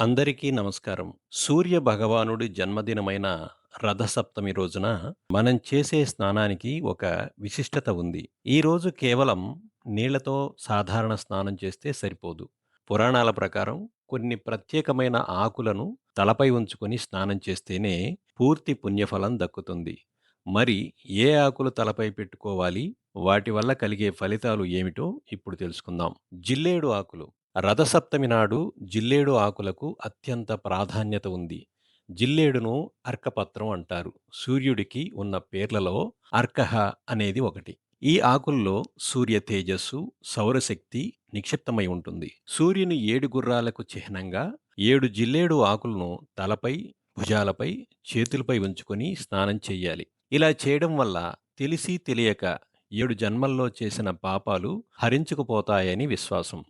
అందరికీ నమస్కారం. సూర్య భగవానుడి జన్మదినమైన రథసప్తమి రోజున మనం చేసే స్నానానికి ఒక విశిష్టత ఉంది. ఈ రోజు కేవలం నీళ్ళతో సాధారణ స్నానం చేస్తే సరిపోదు. పురాణాల ప్రకారం కొన్ని ప్రత్యేకమైన ఆకులను తలపై ఉంచుకొని స్నానం చేస్తేనే పూర్తి పుణ్యఫలం దక్కుతుంది. మరి ఏ ఆకులు తలపై పెట్టుకోవాలి? వాటి వల్ల కలిగే ఫలితాలు ఏమిటో ఇప్పుడు తెలుసుకుందాం. జిల్లేడు ఆకులు రథసప్తమి నాడు జిల్లేడు ఆకులకు అత్యంత ప్రాధాన్యత ఉంది. జిల్లేడును అర్కపత్రం అంటారు. సూర్యుడికి ఉన్న పేర్లలో అర్కహ అనేది ఒకటి. ఈ ఆకుల్లో సూర్య తేజస్సు, సౌరశక్తి నిక్షిప్తమై ఉంటుంది. సూర్యుని ఏడు గుర్రాలకు చిహ్నంగా ఏడు జిల్లేడు ఆకులను తలపై, భుజాలపై, చేతులపై ఉంచుకొని స్నానం చెయ్యాలి. ఇలా చేయడం వల్ల తెలిసి తెలియక ఏడు జన్మల్లో చేసిన పాపాలు హరించుకుపోతాయని విశ్వాసం.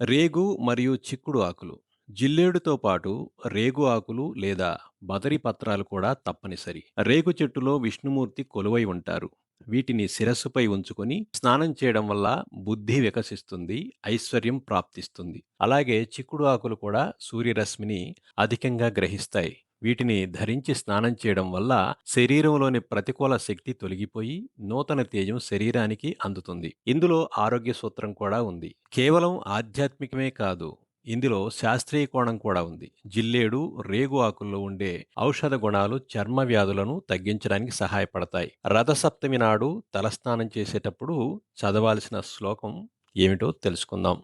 రేగు మరియు చిక్కుడు ఆకులు. జిల్లేడుతో పాటు రేగు ఆకులు లేదా బదరి పత్రాలు కూడా తప్పనిసరి. రేగు చెట్టులో విష్ణుమూర్తి కొలువై ఉంటారు. వీటిని శిరస్సుపై ఉంచుకొని స్నానం చేయడం వల్ల బుద్ధి వికసిస్తుంది ఐశ్వర్యం ప్రాప్తిస్తుంది. అలాగే చిక్కుడు ఆకులు కూడా సూర్యరశ్మిని అధికంగా గ్రహిస్తాయి. వీటిని ధరించి స్నానం చేయడం వల్ల శరీరంలోని ప్రతికూల శక్తి తొలగిపోయి నూతన తేజం శరీరానికి అందుతుంది. ఇందులో ఆరోగ్య సూత్రం కూడా ఉంది. కేవలం ఆధ్యాత్మికమే కాదు ఇందులో శాస్త్రీయ కోణం కూడా ఉంది. జిల్లేడు రేగు ఆకుల్లో ఉండే ఔషధ గుణాలు చర్మ వ్యాధులను తగ్గించడానికి సహాయపడతాయి. రథసప్తమి నాడు తలస్నానం చేసేటప్పుడు చదవాల్సిన శ్లోకం ఏమిటో తెలుసుకుందాం.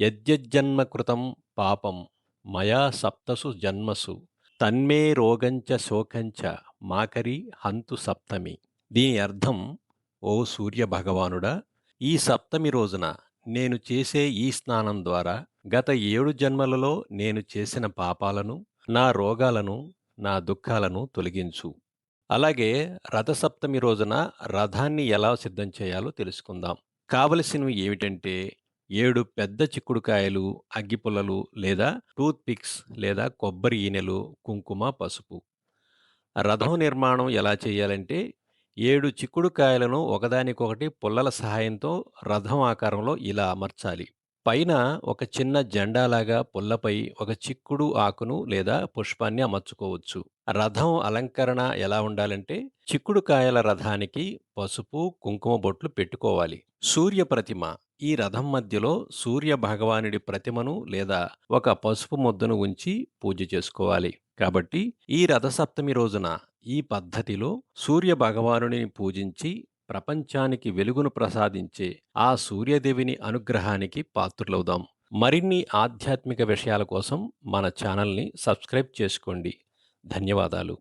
యజ్జన్మకృతం పాపం మయా సప్తసు జన్మసు. తన్మే రోగంచ శోకంచ మాకరి హంతు సప్తమి. దీని అర్థం ఓ సూర్య భగవానుడా ఈ సప్తమి రోజున నేను చేసే ఈ స్నానం ద్వారా గత ఏడు జన్మలలో నేను చేసిన పాపాలను నా రోగాలను నా దుఃఖాలను తొలగించు. అలాగే రథసప్తమి రోజున రథాన్ని ఎలా సిద్ధం చేయాలో తెలుసుకుందాం. కావలసినవి ఏమిటంటే ఏడు పెద్ద చిక్కుడుకాయలు అగ్గిపుల్లలు లేదా టూత్ పిక్స్ లేదా కొబ్బరి ఈనెలు కుంకుమ పసుపు. రథం నిర్మాణం ఎలా చేయాలంటే ఏడు చిక్కుడుకాయలను ఒకదానికొకటి పుల్లల సహాయంతో రథం ఆకారంలో ఇలా అమర్చాలి. పైన ఒక చిన్న జెండాలాగా పుల్లపై ఒక చిక్కుడు ఆకును లేదా పుష్పాన్ని అమర్చుకోవచ్చు. రథం అలంకరణ ఎలా ఉండాలంటే చిక్కుడుకాయల రథానికి పసుపు కుంకుమ బొట్లు పెట్టుకోవాలి. సూర్య ప్రతిమ ఈ రథం మధ్యలో సూర్య భగవానుడి ప్రతిమను లేదా ఒక పసుపు ముద్దను ఉంచి పూజ చేసుకోవాలి. కాబట్టి ఈ రథసప్తమి రోజున ఈ పద్ధతిలో సూర్య భగవానుడిని పూజించి ప్రపంచానికి వెలుగును ప్రసాదించే ఆ సూర్యదేవిని అనుగ్రహానికి పాత్రులవుదాం. మరిన్ని ఆధ్యాత్మిక విషయాల కోసం మన ఛానల్ని సబ్స్క్రైబ్ చేసుకోండి. ధన్యవాదాలు.